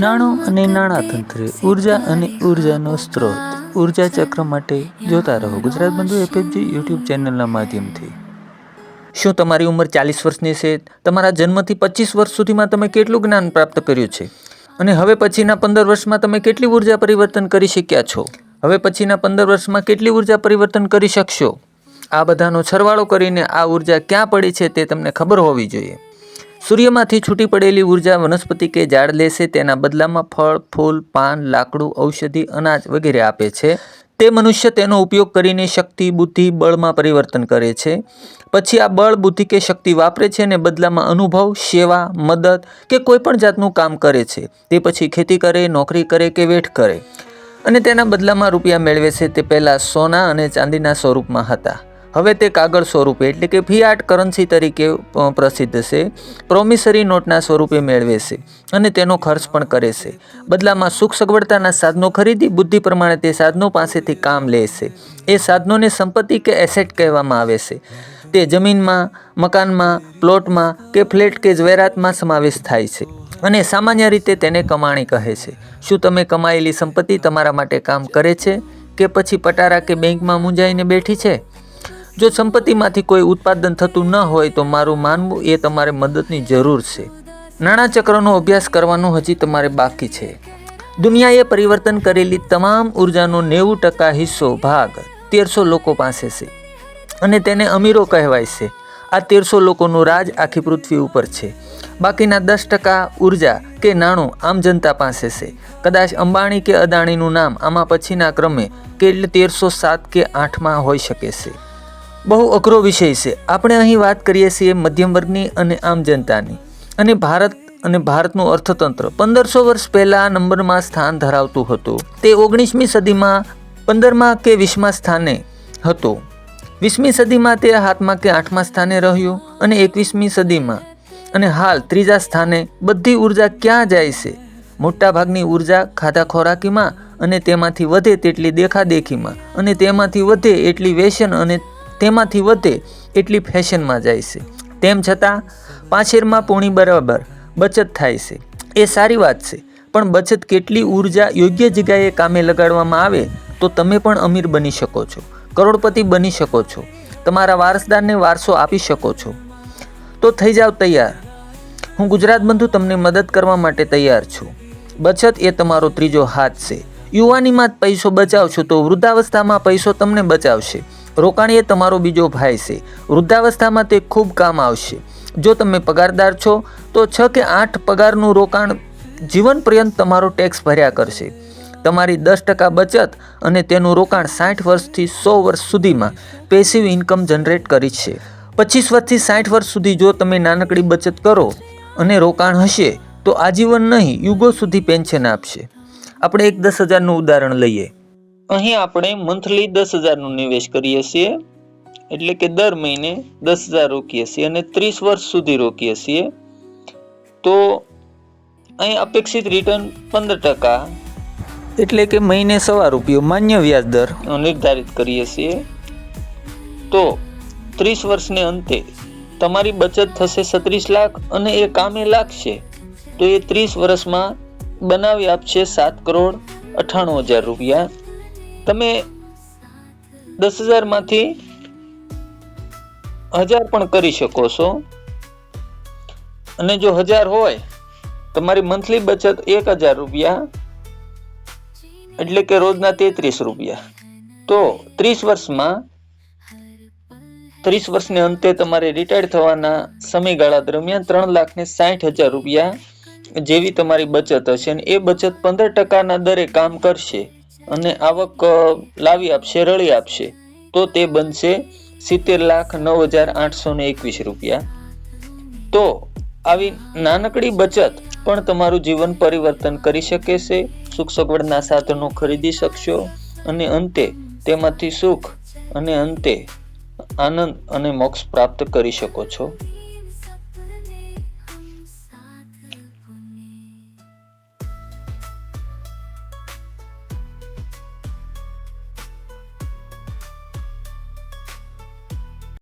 નાણું અને નાણાતંત્ર ઊર્જા અને ઉર્જાનો સ્ત્રોત. ઊર્જા ચક્ર માટે જોતા રહો. ગુજરાત બંધુ એફએફજી યુટ્યુબ ચેનલના માધ્યમથી. શું તમારી ઉંમર ચાલીસ વર્ષની છે? તમારા જન્મથી પચીસ વર્ષ સુધીમાં તમે કેટલું જ્ઞાન પ્રાપ્ત કર્યું છે? અને હવે પછીના પંદર વર્ષમાં તમે કેટલી ઊર્જા પરિવર્તન કરી શક્યા છો? હવે પછીના પંદર વર્ષમાં કેટલી ઊર્જા પરિવર્તન કરી શકશો? આ બધાનો સરવાળો કરીને આ ઊર્જા ક્યાં પડી છે તે તમને ખબર હોવી જોઈએ. સૂર્યમાંથી છૂટી પડેલી ઊર્જા વનસ્પતિ કે ઝાડ લેશે તેના બદલામાં ફળ, ફૂલ, પાન, લાકડું, ઔષધિ, અનાજ વગેરે આપે છે. તે મનુષ્ય તેનો ઉપયોગ કરીને શક્તિ, બુદ્ધિ, બળમાં પરિવર્તન કરે છે. પછી આ બળ, બુદ્ધિ કે શક્તિ વાપરે છે અને બદલામાં અનુભવ, સેવા, મદદ કે કોઈપણ જાતનું કામ કરે છે. તે પછી ખેતી કરે, નોકરી કરે કે વેઠ કરે. અને તેના બદલામાં રૂપિયા મેળવે છે તે પહેલાં સોના અને ચાંદીના સ્વરૂપમાં હતા. હવે તે કાગળ સ્વરૂપે, એટલે કે ફિયાટ કરન્સી તરીકે પ્રસિદ્ધ છે. પ્રોમિસરી નોટના સ્વરૂપે મેળવે છે અને તેનો ખર્ચ પણ કરે છે. બદલામાં સુખ સગવડતાના સાધનો ખરીદી, બુદ્ધિ પ્રમાણે તે સાધનો પાસેથી કામ લે છે. એ સાધનોને સંપત્તિ કે એસેટ કહેવામાં આવે છે. તે જમીનમાં, મકાનમાં, પ્લોટમાં કે ફ્લેટ કે જવેરાતમાં સમાવેશ થાય છે અને સામાન્ય રીતે તેને કમાણી કહે છે. શું તમે કમાયેલી સંપત્તિ તમારા માટે કામ કરે છે? કે પછી પટારા કે બેંકમાં મૂંઝાઈને બેઠી છે? જો સંપત્તિમાંથી કોઈ ઉત્પાદન થતું ન હોય તો મારું માનવું એ તમારે મદદની જરૂર છે. નાણાં ચક્રનો અભ્યાસ કરવાનો હજી તમારે બાકી છે. દુનિયાએ પરિવર્તન કરેલી તમામ ઉર્જાનો નેવું ટકા હિસ્સો ભાગ તેરસો લોકો પાસે છે. અને તેને અમીરો કહેવાય છે. આ તેરસો લોકોનું રાજ આખી પૃથ્વી ઉપર છે. બાકીના દસ ટકા ઊર્જા કે નાણું આમ જનતા પાસે છે. કદાચ અંબાણી કે અદાણીનું નામ આમાં પછીના ક્રમે કે એટલે તેરસો સાત કે આઠમાં હોઈ શકે છે. બહુ અઘરો વિષય છે. આપણે અહીં વાત કરીએ છીએ મધ્યમ વર્ગની અને આમ જનતાની. અને ભારત અને ભારતનું અર્થતંત્ર પંદરસો વર્ષ પહેલાં નંબરમાં સ્થાન ધરાવતું હતું. તે ઓગણીસમી સદીમાં પંદરમાં કે વીસમા સ્થાને હતો. વીસમી સદીમાં તે હાથમાં કે આઠમા સ્થાને રહ્યું અને એકવીસમી સદીમાં. અને હાલ ત્રીજા સ્થાને બધી ઊર્જા ક્યાં જાય છે? મોટાભાગની ઊર્જા ખાધા ખોરાકીમાં અને તેમાંથી વધે તેટલી દેખાદેખીમાં અને તેમાંથી વધે એટલી વેસન અને તેમાંથી વધે એટલી ફેશનમાં જાય છે. તેમ છતાં, પાછેરમાં પોણી બરાબર બચત થાય છે. એ સારી વાત છે, પણ બચત કેટલી ઊર્જા યોગ્ય જગ્યાએ કામે લગાડવામાં આવે તો તમે પણ અમીર બની શકો છો, કરોડપતિ બની શકો છો, તમારા વારસદારને વારસો આપી શકો છો. તો થઈ જાવ તૈયાર. હું ગુજરાત બંધુ તમને મદદ કરવા માટે તૈયાર છું. બચત એ તમારો ત્રીજો હાથ છે. યુવાનીમાં જ પૈસો બચાવશો તો વૃદ્ધાવસ્થામાં પૈસો તમને બચાવશે. રોકાણ એ તમારો બીજો ભાઈ છે. વૃદ્ધાવસ્થામાં તે ખૂબ કામ આવશે. જો તમે પગારદાર છો, તો છ કે આઠ પગારનું રોકાણ જીવન પર્યંત તમારો ટેક્સ ભર્યા કરશે. તમારી દસ ટકા બચત અને તેનું રોકાણ સાઠ વર્ષથી સો વર્ષ સુધીમાં પેસિવ ઇન્કમ જનરેટ કરી છે. પચીસ વર્ષથી સાઠ વર્ષ સુધી જો તમે નાનકડી બચત કરો અને રોકાણ હશે, તો આજીવન નહીં, યુગો સુધી પેન્શન આપશે. આપણે એક દસ હજારનું ઉદાહરણ લઈએ. અહીં આપણે મંથલી દસ હજારનું નિવેશ કરીએ છીએ. એટલે કે દર મહિને દસ હજાર રોકીએ છીએ અને ત્રીસ વર્ષ સુધી રોકીએ છીએ. તો અહીં અપેક્ષિત રિટર્ન પંદર ટકા એટલે કે મહિને સવા રૂપિયો માન્ય વ્યાજ દર. નિર્ધારિત કરીએ છીએ. તો ત્રીસ વર્ષને અંતે તમારી બચત થશે સત્રીસ લાખ અને એ કામે લાગશે. તો એ ત્રીસ વર્ષમાં બનાવી આપશે સાત કરોડ અઠ્ઠાણું હજાર રૂપિયા. તમે દસ હજારમાંથી હજાર પણ કરી શકો છો. અને જો હજાર હોય, તમારી મંથલી બચત એક હજાર રૂપિયા, એટલે કે રોજના તેત્રીસ રૂપિયા. તો ત્રીસ વર્ષમાં, ત્રીસ વર્ષને અંતે તમારે રિટાયર થવાના સમયગાળા દરમિયાન ત્રણ લાખ ને સાઠ હજાર રૂપિયા જેવી તમારી બચત હશે અને એ બચત પંદર ટકાના દરે કામ કરશે. અને આવક લાવી આપશે, રળી આપશે, તો તે બનશે સિત્તેર લાખ નવ હજાર આઠસો ને એકવીસ રૂપિયા. તો આવી નાનકડી બચત પણ તમારું જીવન પરિવર્તન કરી શકે છે. સુખ સગવડના સાધનો ખરીદી શકશો અને અંતે તેમાંથી સુખ અને અંતે આનંદ અને મોક્ષ પ્રાપ્ત કરી શકો છો.